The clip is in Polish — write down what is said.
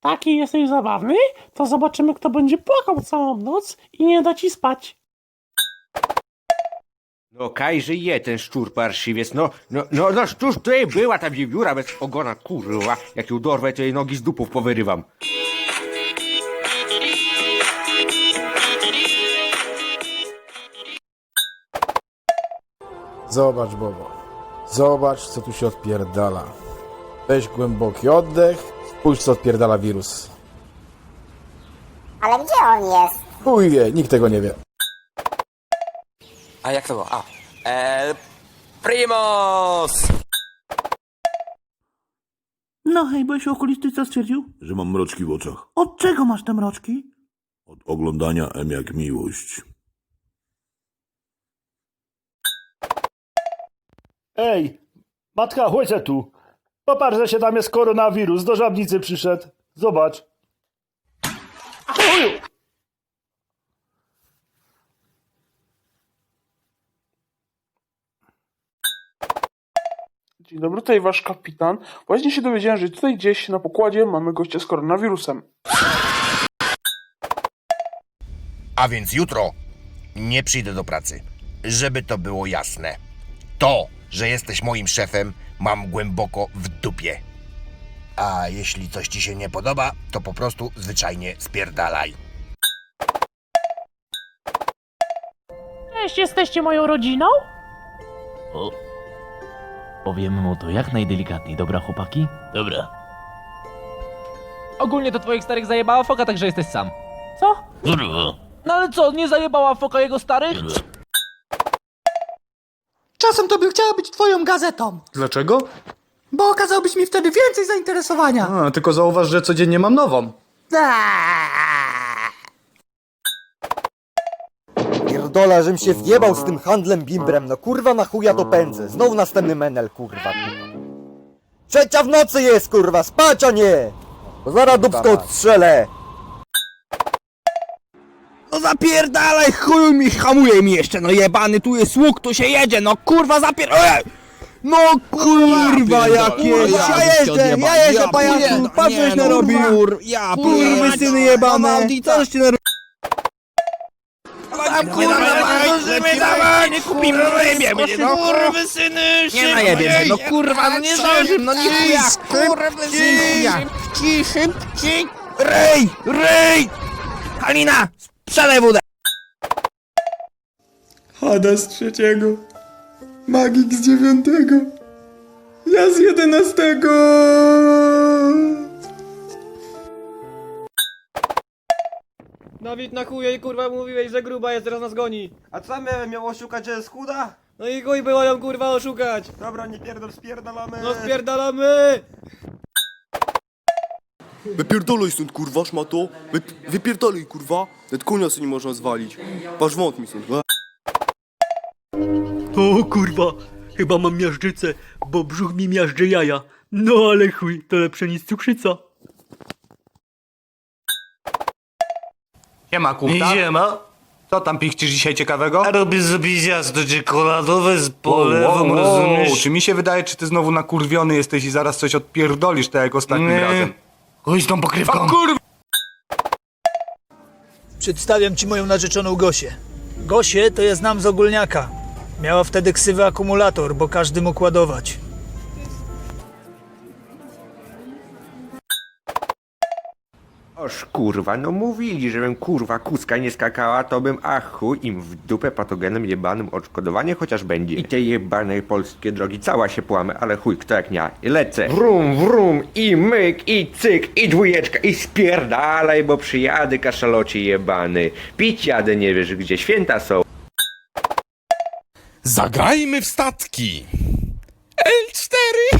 taki jesteś zabawny, to zobaczymy, kto będzie płakał całą noc i nie da ci spać. No kajże je ten szczur parszywiec, no, no, no, no szczur tutaj była ta wiewióra bez ogona, kurwa. Jak ją dorwę, to jej nogi z dupów powyrywam. Zobacz, Bobo. Zobacz, co tu się odpierdala. Weź głęboki oddech, spójrz, co odpierdala wirus. Ale gdzie on jest? Chuj wie, nikt tego nie wie. A jak to było? A. El Primos! No hej, byłeś u okulisty, co stwierdził? że mam mroczki w oczach. Od czego masz te mroczki? Od oglądania M jak miłość. Ej, matka, chodź tu. Popatrz, że się tam jest koronawirus, do żabnicy przyszedł. Zobacz. Dzień dobry, tutaj wasz kapitan. Właśnie się dowiedziałem, że tutaj gdzieś na pokładzie mamy gościa z koronawirusem. A więc jutro nie przyjdę do pracy. Żeby to było jasne. To, że jesteś moim szefem, mam głęboko w dupie. A jeśli coś ci się nie podoba, to po prostu zwyczajnie spierdalaj. Cześć, jesteście moją rodziną? O. Powiemy mu to jak najdelikatniej, dobra chłopaki? Dobra. Ogólnie to twoich starych zajebała foka, także jesteś sam. Co? Kurwa. No ale co, nie zajebała foka jego starych? Czasem to bym chciała być twoją gazetą, Dlaczego? bo okazałbyś mi wtedy więcej zainteresowania. A, tylko zauważ, że codziennie mam nową. Pierdola, żem się wjebał z tym handlem bimbrem, no kurwa na chuja to pędzę. Znowu następny menel, kurwa. Trzecia w nocy jest, kurwa, spać, a nie! Bo zaraz dupsko odstrzelę. No zapierdalaj, chuj mi, hamuje mi jeszcze, no jebany, tu jest łuk, tu się jedzie, no kurwa zapier... No kurwa jakieś, ja jeżdżę, ja jeżdżę pajacu, patrz coś narobił, ja kurwy syny jebane, co żeście narobił? Kurwa, dawaj, nie kupimy, no jebiemy się, no. kurwy syny, Nie najebiemy, no kurwa, no nie zdążym, no nie chuja, kurwy syny, szybci, szybci, ryj, ryj, Halina, sprzedaj wódę. Hada z trzeciego. Magik z dziewiątego. Ja z jedenastego. Dawid na chuje i kurwa mówiłeś, że gruba jest, teraz nas goni. A co miałem miał oszukać, że jest chuda? No i chuj było ją kurwa oszukać. Dobra, nie pierdol, spierdalamy. No spierdalamy! Wypierdolaj stąd, kurwa, szmato. Wy, wypierdolaj, kurwa. Nawet konia sobie nie można zwalić. Patrz wąt mi stąd. O kurwa, chyba mam miażdżycę, bo brzuch mi miażdży jaja. No ale chuj, to lepsze niż cukrzyca. Siema, kupta. Ziema. Co tam pichcisz dzisiaj ciekawego? Robię sobie zjazdy czekoladowe z Wow, wow, Czy mi się wydaje, czy ty znowu nakurwiony jesteś i zaraz coś odpierdolisz, tak jak ostatnim razem? Chuj z tą pokrywką. Przedstawiam ci moją narzeczoną Gosię. Gosię to ja znam z ogólniaka. Miała wtedy ksywy akumulator, bo każdy mógł ładować. Oż kurwa, no mówili, żebym kurwa kuska nie skakała, to bym a chuj im w dupę patogenem jebanym odszkodowanie chociaż będzie. I te jebane polskie drogi cała się płamy, ale chuj, kto jak nie. I lecę. Wrum, wrum, i myk, i cyk, i dwójeczka, i spierdalaj, bo przyjadę kaszalocie jebany. Pić jadę, nie wiesz gdzie, święta są. Zagrajmy w statki. L4.